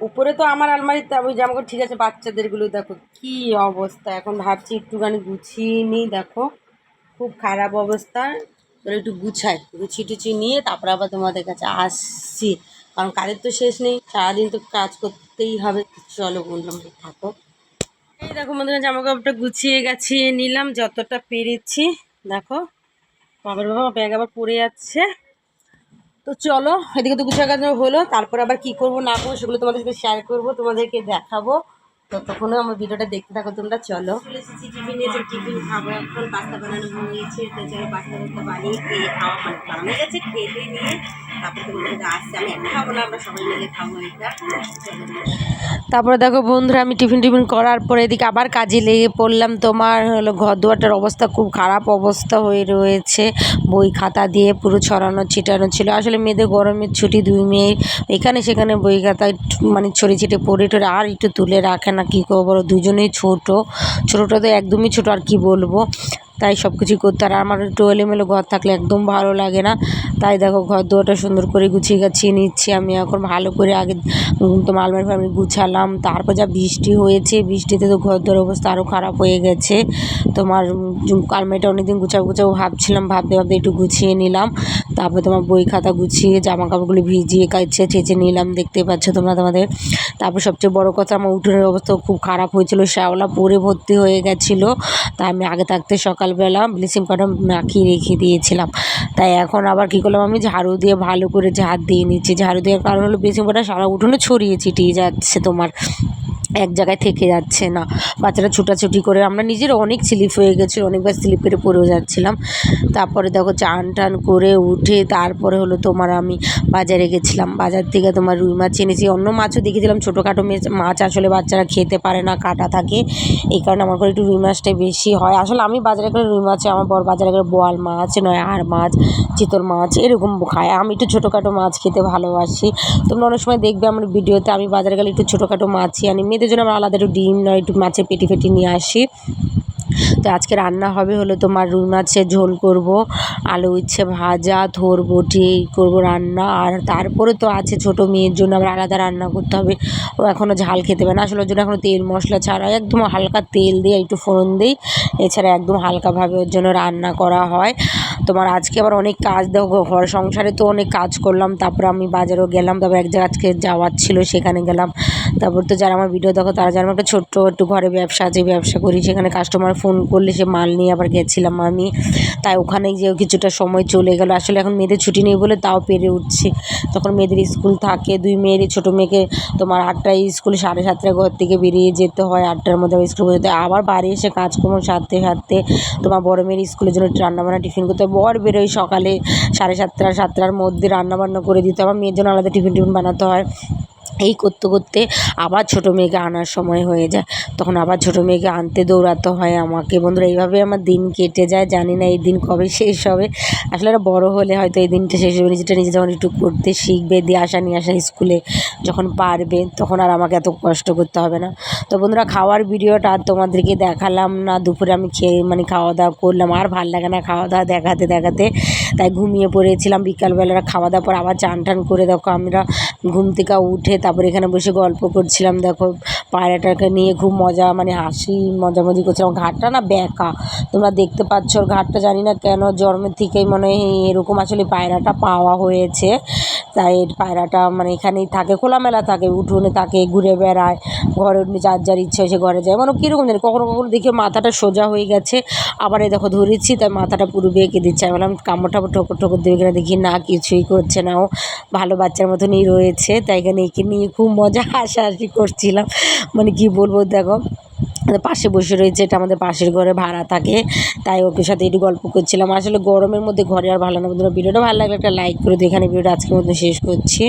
উপরে তো আমার আলমারিতে ওই জামা কাপড় ঠিক আছে, বাচ্চাদেরগুলো দেখো কি অবস্থা। এখন ভাবছি একটুখানি গুছিয়ে নিই, দেখো। খুব খারাপ অবস্থা। তো একটু গুছাই গুছিয়ে টুছিয়ে নিয়ে তারপরে আবার তোমাদের কাছে আসছি। কারণ কাজের তো শেষ নেই, সারাদিন তো কাজ করতেই হবে। চলো বললাম থাকো। এই দেখো বন্ধুরা জামা কাপড়টা গুছিয়ে গেছিয়ে নিলাম, যতটা পেরেছি। দেখো, বাবার বাবা, ব্যাগ আবার পড়ে যাচ্ছে। তো চলো, এদিকে তো গুছিয়ে গাছ হলো, তারপর আবার কি করব, না করব, সেগুলো তোমাদের সাথে শেয়ার করব, তোমাদেরকে দেখাবো। ততক্ষণও আমার ভিডিওটা দেখতে থাকো, তোমরা মানে চলো। তারপরে দেখো বন্ধুরা, আমি টিফিন টিফিন করার পরে এদিকে আবার কাজে লেগে পড়লাম। তোমার হলো ঘর দুয়ারটার অবস্থা খুব খারাপ অবস্থা হয়ে রয়েছে। বই খাতা দিয়ে পুরো ছড়ানো ছিটানো ছিল। আসলে মেয়েদের গরমের ছুটি দুই মেয়ে, এখানে সেখানে বই খাতা একটু মানে ছড়িয়ে ছিটে পড়ে টড়ে আর একটু তুলে রাখে না কী করব বলো? দুজনেই ছোটো। ছোটোটা তো একদমই ছোটো আর কি বলব? তাই সব কিছুই করতে আর আমার একটু এলোমেলো ঘর থাকলে একদম ভালো লাগে না। তাই দেখো ঘর দুয়ারটা সুন্দর করে গুছিয়ে গাছিয়ে নিচ্ছি। আমি এখন ভালো করে আগে তোমার আলমারি ফালমারি গুছালাম। তারপর যা বৃষ্টি হয়েছে, বৃষ্টিতে তো ঘর দুয়ার অবস্থা আরও খারাপ হয়ে গেছে। তোমার আলমারিটা অনেকদিন গুছাবো গুছাবো ভাবছিলাম, ভাবতে ভাবতে একটু গুছিয়ে নিলাম। তারপর তোমার বই খাতা গুছিয়ে জামা কাপড়গুলো ভিজিয়ে কাছে চেঁচে নিলাম। দেখতে পাচ্ছ তোমরা তোমাদের। তারপর সবচেয়ে বড় কথা, আমার উঠোনের অবস্থা খুব খারাপ হয়েছিল। শ্যাওলা পরে ভর্তি হয়ে গেছিল। তাই আমি আগে থাকতে সকালবেলা ব্লিচিং পাউডার মাখিয়ে রেখে দিয়েছিলাম। তাই এখন আবার কী করলাম আমি ঝাড়ু দিয়ে ভালো করে ঝাড় দিয়ে নিচ্ছি। ঝাড়ু দেওয়ার কারণ হলো ব্লিচিং পাউডার সারা উঠোনে ছড়িয়ে ছিটিয়ে যাচ্ছে তোমার। এক জায়গায় থেকে যাচ্ছে না। বাচ্চারা ছোটাছুটি করে, আমরা নিজেরও অনেক স্লিপ হয়ে গেছি অনেকবার স্লিপ কেটে পড়েও যাচ্ছিলাম। তারপরে দেখো চান টান করে উঠে তারপরে হলো তোমার আমি বাজারে গেছিলাম। বাজার থেকে তোমার রুই মাছ এনেছি। অন্য মাছও দেখেছিলাম, ছোটোখাটো মেছ- আসলে বাচ্চারা খেতে পারে না, কাটা থাকে। এই কারণে আমার ঘরে একটু রুই মাছটাই বেশি হয়। আসলে আমি বাজারে গেলে রুই মাছ, আমার বড় বাজারে গেলে বোয়াল মাছ নয় আর মাছ, চিতল মাছ এরকম খায়। আমি একটু ছোটোখাটো মাছ খেতে ভালোবাসি। তোমরা অনেক সময় দেখবে আমার ভিডিওতে, আমি বাজারে গেলে একটু ছোটোখাটো মাছই আনি। মেয়েদের জন্য আমরা আলাদা একটু ডিম নয়, একটু মাছের পেটি ফেটি নিয়ে আসি। তো আজকে রান্না হবে হলো তোমার রুই মাছের ঝোল করব, আলু ইচ্ছে ভাজা থোর বটি এই করব রান্না। আর তারপরে তো আছে ছোটো মেয়ের জন্য আবার আলাদা রান্না করতে হবে। ও এখনও ঝাল খেতে পারে না। আসলে ওর জন্য এখনও তেল মশলা ছাড়া, একদম হালকা তেল দিয়ে একটু ফোড়ন দিই। এছাড়া একদম হালকাভাবে ওর জন্য রান্না করা হয়। তোমার আজকে আবার অনেক কাজ, দেখো ঘর সংসারে তো অনেক কাজ করলাম, তারপর আমি বাজারেও গেলাম তারপর এক জায়গায় আজকে যাওয়ার ছিল, সেখানে গেলাম। তারপর তো যারা আমার ভিডিও দেখো, তারা জানো একটা ছোট্ট একটু ঘরে ব্যবসা আছে ব্যবসা করি। সেখানে কাস্টমার ফোন করলে সে মাল নিয়ে আবার গেছিলাম আমি। তাই ওখানে যে কিছুটা সময় চলে গেল। আসলে এখন মেয়েদের ছুটি নেই বলে তাও পেরে উঠছি। তখন মেয়েদের স্কুল থাকে, দুই মেয়ের ছোটো মেয়েকে তোমার আটটায় স্কুলে সাড়ে সাতটায় ঘর থেকে বেরিয়ে যেতে হয়, আটটার মধ্যে আবার স্কুল যেতে। আবার বাড়ি এসে কাজকর্ম সারতে সারতে তোমার বড় মেয়ের স্কুলের জন্য রান্নাবান্না টিফিন করতে হয়। বর বেরোয় সকালে সাড়ে সাতটা, সাতটার মধ্যে রান্নাবান্না করে দিতে হয়। আমার মেয়ের জন্য আলাদা টিফিন টিফিন বানাতে হয়। এই করতে করতে আবার ছোটো মেয়েকে আনার সময় হয়ে যায়। তখন আবার ছোটো মেয়েকে আনতে দৌড়াতে হয় আমাকে। বন্ধুরা, এইভাবে আমার দিন কেটে যায়, জানি না এই দিন কবে শেষ হবে। আসলে এরা বড়ো হলে হয়তো এই দিনটা শেষ হবে নিজেটা নিজে যখন একটু করতে শিখবে, দিয়ে আসা নিয়ে আসা স্কুলে যখন পারবে, তখন আর আমাকে এত কষ্ট করতে হবে না। তো বন্ধুরা, খাওয়ার ভিডিওটা আর তোমাদেরকে দেখালাম না, দুপুরে আমি খেয়ে মানে খাওয়া দাওয়া করলাম, আর ভালো লাগে না খাওয়া দাওয়া দেখাতে দেখাতে। তাই ঘুমিয়ে পড়েছিলাম বিকালবেলা খাওয়া দাওয়ার পর আবার চান টান করে দেখো আমরা ঘুম থেকে উঠে তারপরে এখানে বসে গল্প করছিলাম, দেখো পায়রাটাকে নিয়ে খুব মজা মানে হাসি, মজামজি করছিলাম ঘাটটা না ব্যাকা তোমরা দেখতে পাচ্ছ ঘাটটা, জানি না কেন, জন্মের থেকেই মনে হয় এরকম আসলে পায়রাটা পাওয়া হয়েছে। তাই পায়রাটা মানে এখানেই থাকে, খোলামেলা থাকে, উঠোনে থাকে, ঘুরে বেড়ায়, ঘরে যার যার ইচ্ছে হয় সে ঘরে যায়। মানে কীরকম জানি, কখনো কখনো দেখি মাথাটা সোজা হয়ে গেছে, আবার এই দেখো ধরেছি, তাই মাথাটা পুরো বেঁকে দিচ্ছে। আমি বললাম, কামড় টামড় ঠোকর ঠোকর দেবে কিনা দেখি, না কিছুই করছে না। ও ভালো বাচ্চার মতনই রয়েছে, তাই এখানে একে নিয়ে খুব মজা, হাসাহাসি করছিলাম। মানে কি বলব দেখো আমাদের পাশে বসে রয়েছে, এটা আমাদের পাশের ঘরে ভাড়া থাকে, তাই ওকে সাথে একটু গল্প করছিলাম। আসলে গরমের মধ্যে ঘরে আর ভালো না বন্ধুরা। ভিডিওটা ভালো লাগলে একটা লাইক করে দিও। এখানে ভিডিওটা আজকের মধ্যে শেষ করছি।